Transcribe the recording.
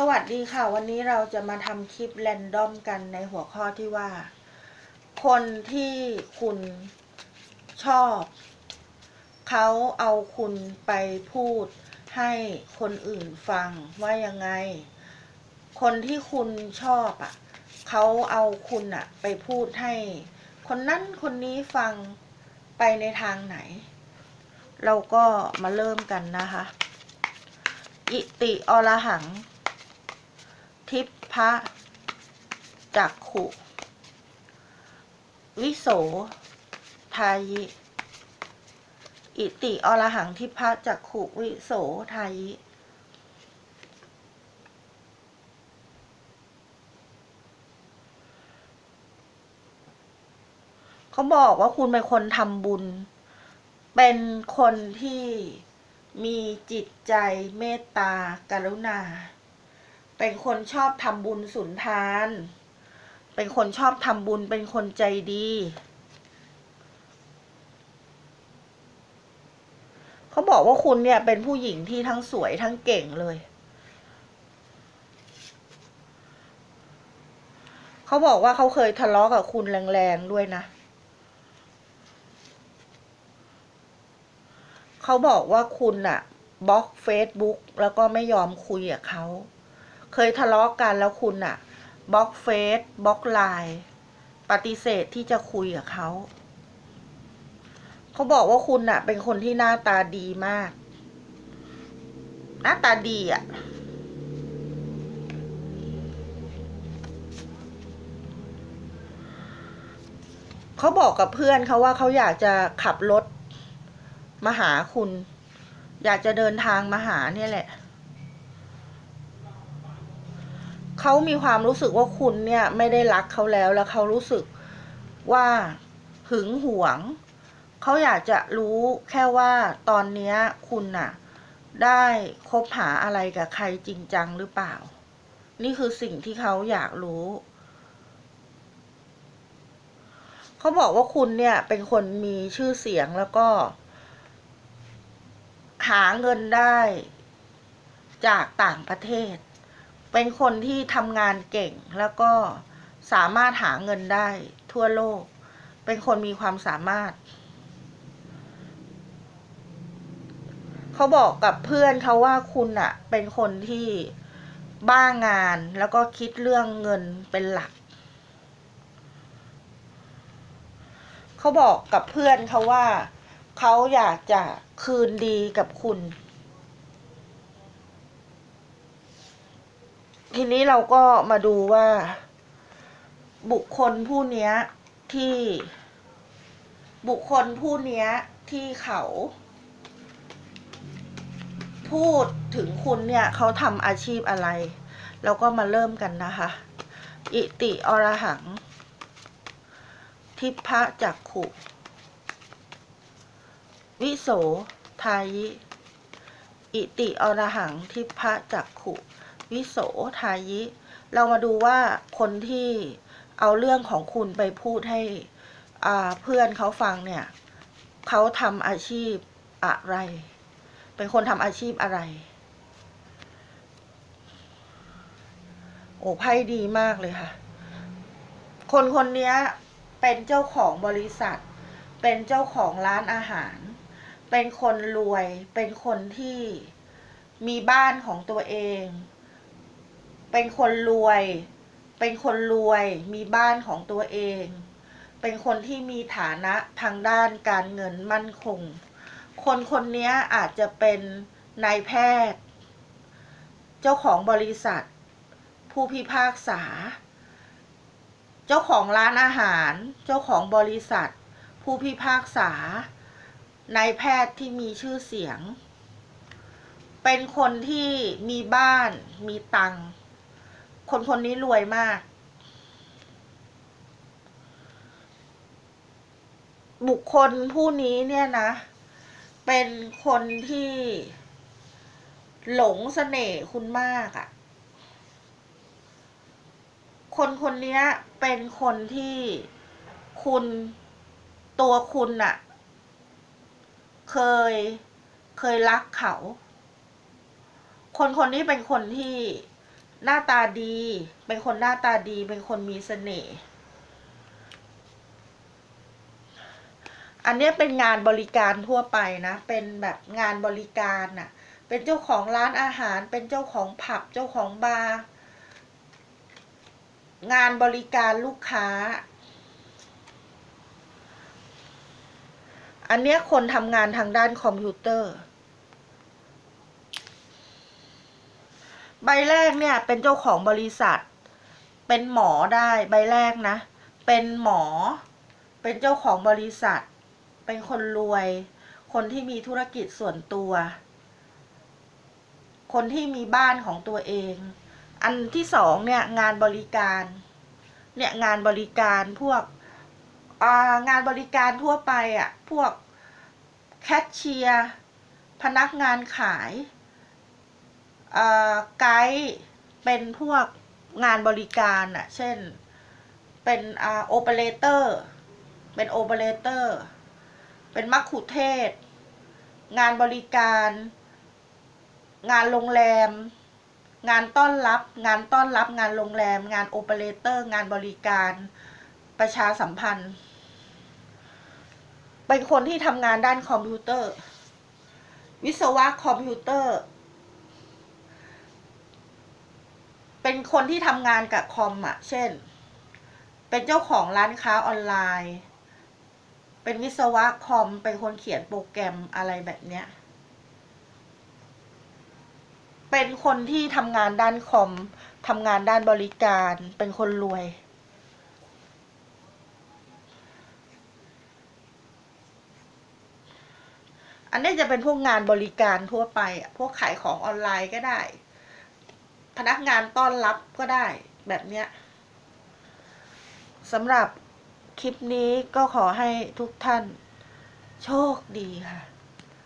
สวัสดีค่ะ วันนี้เราจะมาทำคลิปแรนดอมกันในหัวข้อที่ว่า คนที่คุณชอบ เขาเอาคุณไปพูดให้คนอื่นฟังว่ายังไง คนที่คุณชอบอะเขาเอาคุณอะ ไปพูดให้ คนนั้นคนนี้ฟังไปในทางไหน เราก็มาเริ่มกันนะคะ อิติอรหัง ทิพพะจักขุ วิโสทายิ อิติอรหังทิพพะจักขุวิโสทายิเขาบอกว่าคุณเป็นคนทำบุญ เป็นคนที่มีจิตใจเมตตากรุณา เป็นคนชอบทำบุญสุนทาน เป็นคนชอบทำบุญ เป็นคนใจดี เขาบอกว่าคุณเนี่ยเป็นผู้หญิงที่ทั้งสวยทั้งเก่งเลย เขาบอกว่าเขาเคยทะเลาะกับคุณแรงๆด้วยนะเขาบอกว่าคุณอะบล็อกเฟซบุ๊กแล้วก็ไม่ยอมคุยกับเขา เคยทะเลาะกันแล้วคุณอะบล็อกเฟซบล็อกไลน์ปฏิเสธที่จะคุยกับเขา เขาบอกว่าคุณอะเป็นคนที่หน้าตาดีมาก หน้าตาดีอะเขาบอกกับเพื่อนเขาว่าเขาอยากจะขับรถมาหาคุณ อยากจะเดินทางมาหาเนี่ยแหละ เขามีความรู้สึกว่าคุณเนี่ยไม่ได้รักเขาแล้วแล้วเขารู้สึกว่าหึงหวง เขาอยากจะรู้แค่ว่าตอนนี้คุณน่ะ ได้คบหาอะไรกับใครจริงจังหรือเปล่า นี่คือสิ่งที่เขาอยากรู้ เขาบอกว่าคุณเนี่ยเป็นคนมีชื่อเสียงแล้วก็ หาเงินได้จากต่างประเทศ เป็นคนที่ทำงานเก่งแล้วก็สามารถหาเงินได้ทั่วโลก เป็นคนมีความสามารถ เขาบอกกับเพื่อนเขาว่าคุณอะเป็นคนที่บ้างานแล้วก็คิดเรื่องเงินเป็นหลัก เขาบอกกับเพื่อนเขาว่า เขาอยากจะคืนดีกับคุณ ทีนี้เราก็มาดูว่า บุคคลผู้เนี้ยที่ บุคคลผู้เนี้ยที่เขา พูดถึงคุณเนี่ยเขาทำอาชีพอะไรเราก็มาเริ่มกันนะคะ อิติอรหัง ทิพะจักขุ วิโสทายิ อิติอรหัง ทิพะจักขุ วิโสทายิ เรามาดูว่าคนที่เอาเรื่องของคุณไปพูดให้เพื่อนเขาฟังเนี่ยเขาทำอาชีพอะไร เป็นคนทำอาชีพอะไร โอ้ไพ่ดีมากเลยค่ะ คนคนนี้เป็นเจ้าของบริษัท เป็นเจ้าของร้านอาหาร เป็นคนรวย เป็นคนที่มีบ้านของตัวเอง เป็นคนรวย เป็นคนรวย มีบ้านของตัวเอง เป็นคนที่มีฐานะทางด้านการเงินมั่นคง คนคนนี้อาจจะเป็นนายแพทย์ เจ้าของบริษัท ผู้พิพากษา เจ้าของร้านอาหาร เจ้าของบริษัท ผู้พิพากษานายแพทย์ที่มีชื่อเสียง เป็นคนที่มีบ้าน มีตังค์ คนคนนี้รวยมาก บุคคลผู้นี้เนี่ยนะ เป็นคนที่หลงเสน่ห์คุณมากอะ่ะ คนคนนี้เป็นคนที่คุณตัวคุณน่ะ เคยเคยรักเขา คนคนนี้เป็นคนที่ หน้าตาดี เป็นคนหน้าตาดี เป็นคนมีเสน่ห์ อันนี้เป็นงานบริการทั่วไปนะ เป็นแบบงานบริการน่ะ เป็นเจ้าของร้านอาหาร เป็นเจ้าของผับ เจ้าของบาร์ งานบริการลูกค้า อันเนี้ยคนทำงานทางด้านคอมพิวเตอร์ ใบแรกเนี่ยเป็นเจ้าของบริษัท เป็นหมอได้ใบแรกนะ เป็นหมอ เป็นเจ้าของบริษัท เป็นคนรวย คนที่มีธุรกิจส่วนตัว คนที่มีบ้านของตัวเอง อันที่สองเนี่ยงานบริการ เนี่ยงานบริการพวกงานบริการทั่วไปอะ่ะ พวกแคชเชียร์ พนักงานขาย ไกด์เป็นพวกงานบริการอะเช่นเป็นโอเปอเรเตอร์เป็นโอเปอเรเตอร์เป็นมัคคุเทศก์งานบริการ งานโรงแรม งานต้อนรับ งานต้อนรับ งานโรงแรม งานโอเปอเรเตอร์ งานบริการประชาสัมพันธ์ เป็นคนที่ทำงานด้านคอมพิวเตอร์ วิศวะคอมพิวเตอร์ เป็นคนที่ทำงานกับคอมอะเช่น เป็นเจ้าของร้านค้าออนไลน์ เป็นวิศวะคอม เป็นคนเขียนโปรแกรมอะไรแบบเนี้ย เป็นคนที่ทำงานด้านคอมทำงานด้านบริการ เป็นคนรวยอันนี้จะเป็นพวกงานบริการทั่วไป พวกขายของออนไลน์ก็ได้ พนักงานต้อนรับก็ได้แบบเนี้ยสำหรับคลิปนี้ก็ขอให้ทุกท่านโชคดีค่ะ